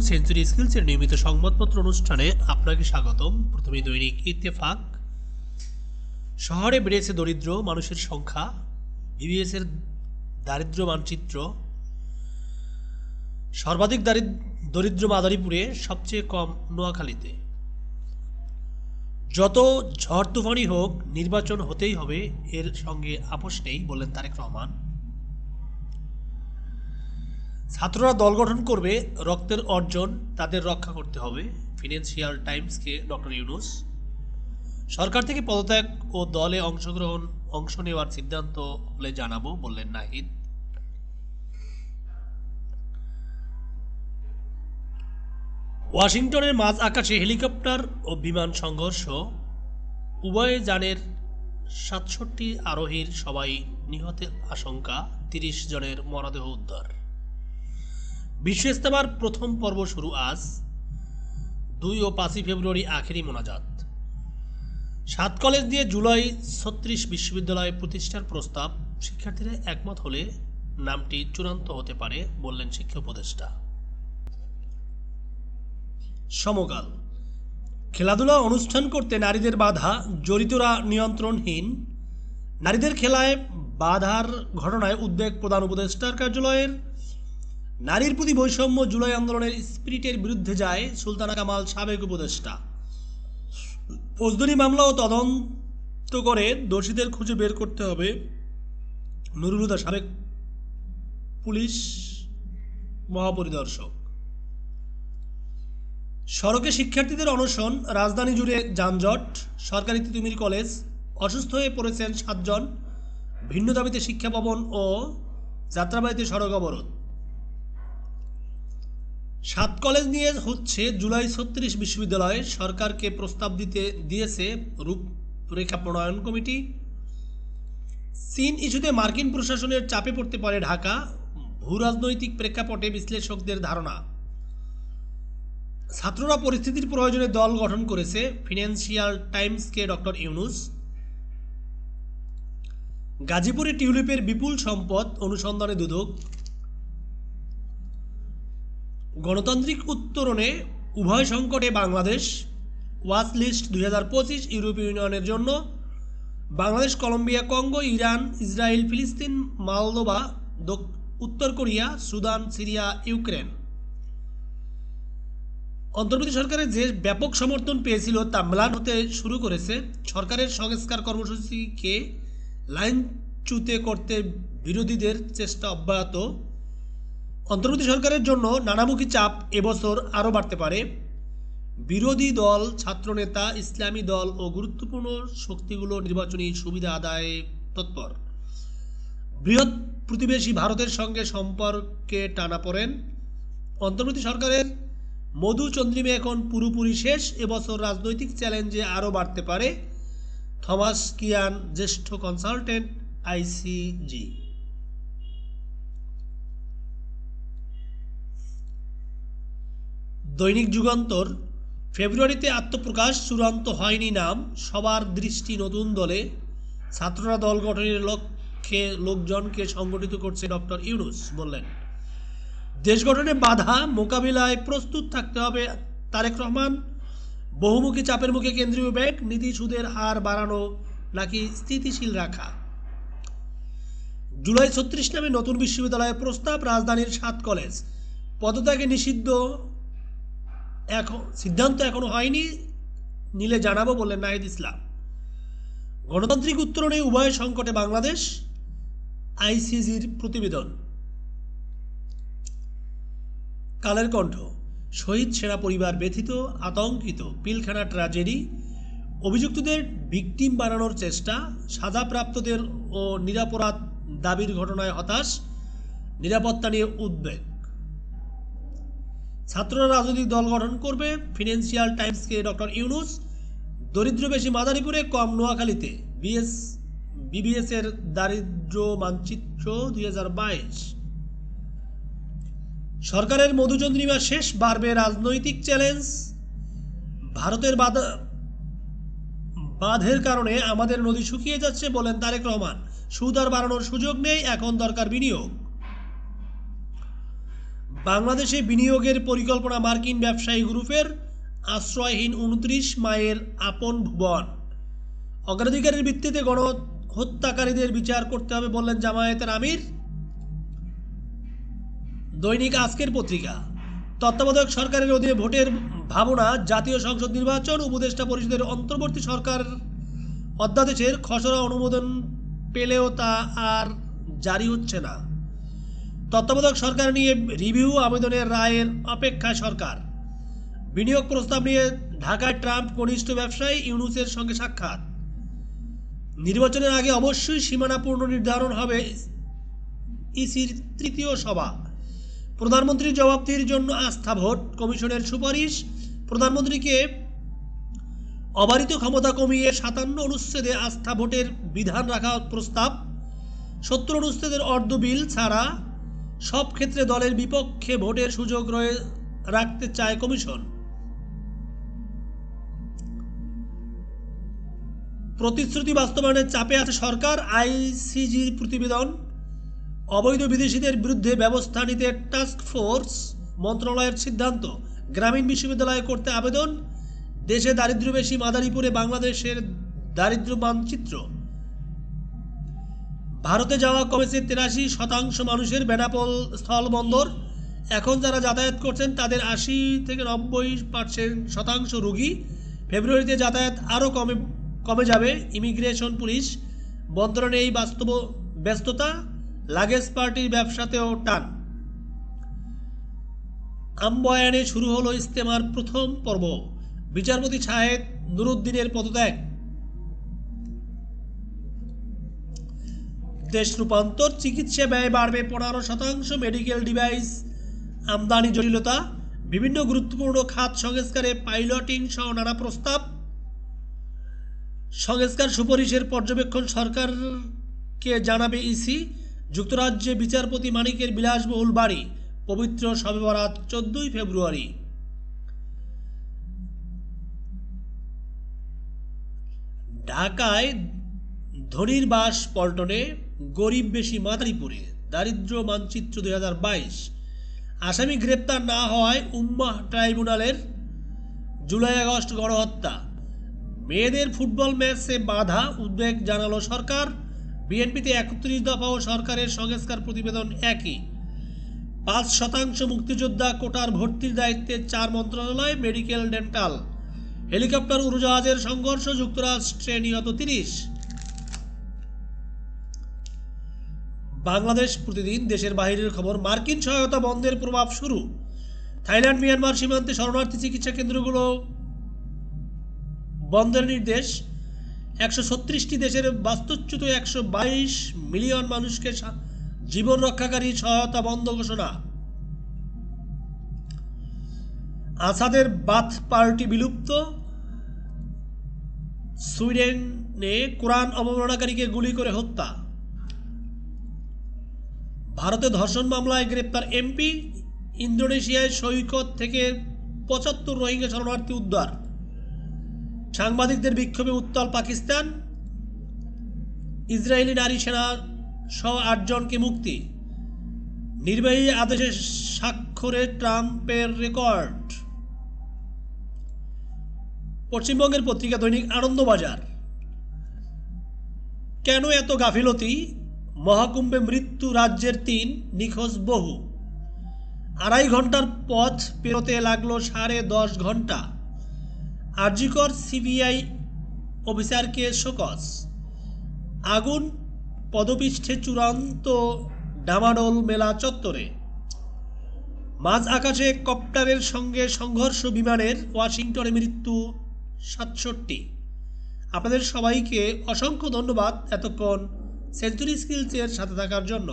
Century স্কিলসের নিয়মিত সংবাদপত্র অনুষ্ঠানে আপনাকে স্বাগতম। প্রথমে দৈনিক ইত্তেফাক। শহরে বেড়েছে দরিদ্র মানুষের সংখ্যা। বিবিএস এর দারিদ্র মানচিত্র। সর্বাধিক দারিদ- দরিদ্র মাদারীপুরে সবচেয়ে কম নোয়াখালীতে। যত ঝড় তুফানি হোক, নির্বাচন হতেই হবে, এর সঙ্গে আপোষ নেই বললেন তারেক রহমান। ছাত্ররা দল গঠন করবে, রক্তের অর্জন তাদের রক্ষা করতে হবে ফিনান্সিয়াল টাইমসকে ডক্টর ইউনুস সরকার থেকে পদত্যাগ ও দলে অংশগ্রহণ, অংশ নেওয়ার সিদ্ধান্ত হলে জানাব বললেন নাহিদ। ওয়াশিংটনের মাঝ আকাশে হেলিকপ্টার ও বিমান সংঘর্ষ। উভয় যানের সাতষট্টি আরোহীর সবাই নিহতের আশঙ্কা, তিরিশ জনের মরদেহ উদ্ধার। বিশ্ব ইস্তেমার প্রথম পর্ব শুরু আজ দুই ও পাঁচই ফেব্রুয়ারি আখেরি মোনাজাত। সাত কলেজ দিয়ে জুলাই ছত্রিশ বিশ্ববিদ্যালয় প্রতিষ্ঠার প্রস্তাব শিক্ষার্থীরা একমত হলে নামটি চূড়ান্ত হতে পারে বললেন শিক্ষা উপদেষ্টা। সমকাল। খেলাধুলা অনুষ্ঠান করতে নারীদের বাধা, জড়িতরা নিয়ন্ত্রণহীন, নারীদের খেলায় বাধার ঘটনায় উদ্বেগ প্রধান উপদেষ্টার কার্যালয়ের নারীর প্রতি বৈষম্য জুলাই আন্দোলনের স্পিরিটের বিরুদ্ধে যায় সুলতানা কামাল সাবেক উপদেষ্টা। ফৌজদারি মামলা ও তদন্ত করে দোষীদের খুঁজে বের করতে হবে নুরুল হুদা সাবেক পুলিশ মহাপরিদর্শক। সড়কে শিক্ষার্থীদের অনশন, রাজধানী জুড়ে যানজট, সরকারি তিতুমির কলেজ অসুস্থ হয়ে পড়েছেন সাতজন। ভিন্ন দাবিতে শিক্ষা ভবন ও যাত্রাবাড়িতে সড়ক অবরোধ। সাত কলেজ নিয়ে হচ্ছে জুলাই ছত্রিশ বিশ্ববিদ্যালয়ে সরকারকে প্রস্তাব দিতে, দিয়েছে রূপরেখা প্রণয়ন কমিটি। চীন ইস্যুতে মার্কিন প্রশাসনের চাপে পড়তে পারে ঢাকা ভূ রাজনৈতিক প্রেক্ষাপটে বিশ্লেষকদের ধারণা। ছাত্ররা পরিস্থিতির প্রয়োজনে দল গঠন করেছে ফিনান্সিয়াল টাইমসকে ডক্টর ইউনুস। গাজীপুরে টিউলিপের বিপুল সম্পদ অনুসন্ধানে দুদক। গণতান্ত্রিক উত্তরণে উভয় সংকটে বাংলাদেশ ওয়াচ লিস্ট দুই ইউরোপীয় ইউনিয়নের জন্য Bangladesh, Colombia, Congo, Iran, Israel, ফিলিস্তিন মালদোভা দক- উত্তর কোরিয়া, সুদান, সিরিয়া, ইউক্রেন। অন্তর্বর্তী সরকারের যে ব্যাপক সমর্থন পেয়েছিল তা ম্লান হতে শুরু করেছে। সরকারের সংস্কার কর্মসূচিকে লাইনচ্যুতে করতে বিরোধীদের চেষ্টা অব্যাহত। অন্তর্বর্তী সরকারের জন্য নানামুখী চাপ এবছর আরও বাড়তে পারে। বিরোধী দল, ছাত্রনেতা, ইসলামী দল ও গুরুত্বপূর্ণ শক্তিগুলো নির্বাচনী সুবিধা আদায়ে তৎপর। বৃহৎ প্রতিবেশী ভারতের সঙ্গে সম্পর্কে টানা পড়েন। অন্তর্বর্তী সরকারের মধু চন্দ্রিমে এখন পুরোপুরি শেষ, এবছর রাজনৈতিক চ্যালেঞ্জে আরও বাড়তে পারে। থমাস কিয়ান, জ্যেষ্ঠ কনসালটেন্ট, আইসিজি। দৈনিক যুগান্তর। ফেব্রুয়ারিতে আত্মপ্রকাশ, চূড়ান্ত হয়নি নাম, সবার দৃষ্টি নতুন দলে। ছাত্ররা দল গঠনের লক্ষ্যে লোকজনকে সংগঠিত করছে ডক্টর ইউনুস, বললেন। দেশ গঠনে বাধা, মোকাবিলায় প্রস্তুত থাকতে হবে তারেক রহমান। বহুমুখী চাপের মুখে কেন্দ্রীয় ব্যাংক, নীতি সুদের হার বাড়ানো নাকি স্থিতিশীল রাখা? জুলাই ছত্রিশ নামে নতুন বিশ্ববিদ্যালয়ের প্রস্তাব, রাজধানীর সাত কলেজ। পদত্যাগে নিষিদ্ধ এখন সিদ্ধান্ত এখনও হয়নি, নিলে জানাব বললেন নাহিদ ইসলাম। গণতান্ত্রিক উত্তরণে উভয় সংকটে বাংলাদেশ আইসিজির প্রতিবেদন। কালের কণ্ঠ, শহীদ সেনা পরিবার ব্যথিত, আতঙ্কিত, পিলখানা ট্র্যাজেডি অভিযুক্তদের ভিকটিম বানানোর চেষ্টা, সাজাপ্রাপ্তদের ও নিরাপরাধ দাবির ঘটনায় হতাশ, নিরাপত্তা নিয়ে উদ্বেগ। ছাত্ররা রাজনৈতিক দল গঠন করবে। ফিনান্সিয়াল টাইমসকে ডক্টর ইউনুস। দরিদ্র বেশি মাদারীপুরে, কম নোয়াখালীতে। বিএস, বিবিএস এর দারিদ্র মানচিত্র দুই হাজার বাইশ। সরকারের মধুচন্দ্রিমা শেষ, বাড়বে রাজনৈতিক চ্যালেঞ্জ। ভারতের বাধা, বাঁধের কারণে আমাদের নদী শুকিয়ে যাচ্ছে বলেন তারেক রহমান। সুদ আর বাড়ানোর সুযোগ নেই, এখন দরকার বিনিয়োগ। বাংলাদেশে বিনিয়োগের পরিকল্পনা মার্কিন ব্যবসায়ী গ্রুপের আশ্রয়হীন উনত্রিশ মায়ের আপন ভুবন। অগ্রাধিকারের ভিত্তিতে গণ হত্যাকারীদের বিচার করতে হবে বললেন জামায়াতের আমির। দৈনিক আজকের পত্রিকা। তত্ত্বাবধায়ক সরকারের অধীনে ভোটের ভাবনা, জাতীয় সংসদ নির্বাচন, উপদেষ্টা পরিষদের অন্তর্বর্তী সরকার অধ্যাদেশের খসড়া অনুমোদন পেলেও তা আর জারি হচ্ছে না। তত্ত্বাবধায়ক সরকার নিয়ে রিভিউ আবেদনের রায়ের অপেক্ষায় সরকার। বিনিয়োগ প্রস্তাব নিয়ে ঢাকায় ট্রাম্প কনিষ্ঠ ব্যবসায়ী ইউনুসের সঙ্গে সাক্ষাৎ। নির্বাচনের আগে অবশ্যই সীমানা নির্ধারণ হবে ইসির তৃতীয় সভা। প্রধানমন্ত্রীর জবাবদিহির জন্য আস্থা ভোট কমিশনের সুপারিশ। প্রধানমন্ত্রীকে অবারিত ক্ষমতা কমিয়ে সাতান্ন অনুচ্ছেদে আস্থা ভোটের বিধান রাখা প্রস্তাব। সত্তর অনুচ্ছেদের অর্ধ বিল ছাড়া সব ক্ষেত্রে দলের বিপক্ষে ভোটের সুযোগ রয়ে রাখতে চায় কমিশন। প্রতিশ্রুতি বাস্তবায়নের চাপে আছে সরকার, আইসিজির প্রতিবেদন। অবৈধ বিদেশিদের বিরুদ্ধে ব্যবস্থা নিতে টাস্ক ফোর্স মন্ত্রণালয়ের সিদ্ধান্ত। গ্রামীণ বিশ্ববিদ্যালয়ে করতে আবেদন। দেশে দারিদ্র্য বেশি মাদারীপুরে বাংলাদেশের দারিদ্র্য মানচিত্র ভারতে যাওয়া কমেছে তিরাশি শতাংশ মানুষের বেনাপোল স্থলবন্দর। এখন যারা যাতায়াত করছেন, তাদের আশি থেকে নব্বই পার্সেন্ট শতাংশ রোগী। ফেব্রুয়ারিতে যাতায়াত আরও কমে কমে যাবে। ইমিগ্রেশন পুলিশ বন্দরে এই বাস্তব, ব্যস্ততা, লাগেজ পার্টির ব্যবসাতেও টান। আম্বয়ানে শুরু হলো ইস্তেমার প্রথম পর্ব। বিচারপতি শাহেদ নুরুদ্দিনের পদত্যাগ। দেশ রূপান্তর, চিকিৎসা ব্যয় বাড়বে পনেরো শতাংশ মেডিকেল ডিভাইস আমদানি জটিলতা, বিভিন্ন গুরুত্বপূর্ণ খাত সংস্কারে পাইলটিং সহ নানা প্রস্তাব। সংস্কার সুপারিশের পর্যবেক্ষণ সরকারকে জানাবে ইসি যুক্তরাজ্যে বিচারপতি মানিকের বিলাসবহুল বাড়ি, পবিত্র শবে বরাত চোদ্দই ফেব্রুয়ারি। ঢাকায় ধনির বাস পল্টনে গরিব বেশি মাদারীপুরে, দারিদ্র মানচিত্র দুই হাজার বাইশ। আসামি গ্রেপ্তার না হওয়ায় উম্মাহ ট্রাইব্যুনালের জুলাই আগস্ট গণহত্যা। মেয়েদের ফুটবল ম্যাচে বাধা, উদ্বেগ জানালো সরকার। বিএনপিতে একত্রিশ দফা ও সরকারের সংস্কার প্রতিবেদন একই। পাঁচ শতাংশ মুক্তিযোদ্ধা কোটার ভর্তির দায়িত্বে চার মন্ত্রণালয়, মেডিকেল, ডেন্টাল। হেলিকপ্টার উড়োজাহাজের সংঘর্ষ, যুক্তরাষ্ট্রে নিহত তিরিশ। বাংলাদেশ প্রতিদিন দেশের বাইরের খবর, মার্কিন সহায়তা বন্ধের প্রভাব শুরু। থাইল্যান্ড, মিয়ানমার সীমান্তে শরণার্থী চিকিৎসা কেন্দ্রগুলো বন্ধের নির্দেশ। একশো ছত্রিশটি দেশের বাস্তুচ্যুত একশো বাইশ মিলিয়ন মানুষকে জীবন রক্ষাকারী সহায়তা বন্ধ ঘোষণা। আসাদের বাথ পার্টি বিলুপ্ত। সুইডেনে কোরআন অবমাননাকারীকে গুলি করে হত্যা। ভারতে ধর্ষণ মামলায় গ্রেপ্তার এমপি, ইন্দোনেশিয়ায় সৈকত থেকে পঁচাত্তর রোহিঙ্গা শরণার্থী উদ্ধার। সাংবাদিকদের বিক্ষোভে উত্তাল পাকিস্তান। ইসরায়েলি নারী সেনা সহ আটজনকে মুক্তি। নির্বাহী আদেশে স্বাক্ষরে ট্রাম্পের রেকর্ড। পশ্চিমবঙ্গের পত্রিকা দৈনিক আনন্দবাজার। কেন এত গাফিলতি? মহাকুম্ভে মৃত্যু রাজ্যের তিন নিখোঁজ বহু। আড়াই ঘণ্টার পথ পেরোতে লাগল সাড়ে দশ ঘণ্টা আরজিকর সিবিআই অফিসারকে শোকস আগুন, পদপৃষ্ঠে চূড়ান্ত ডামাডোল মেলা চত্বরে। মাঝ আকাশে কপ্টারের সঙ্গে সংঘর্ষ বিমানের ওয়াশিংটনে মৃত্যু সাতষট্টি। আপনাদের সবাইকে অসংখ্য ধন্যবাদ এতক্ষণ। সেঞ্চুরি স্কিলসের সাথে থাকার জন্য।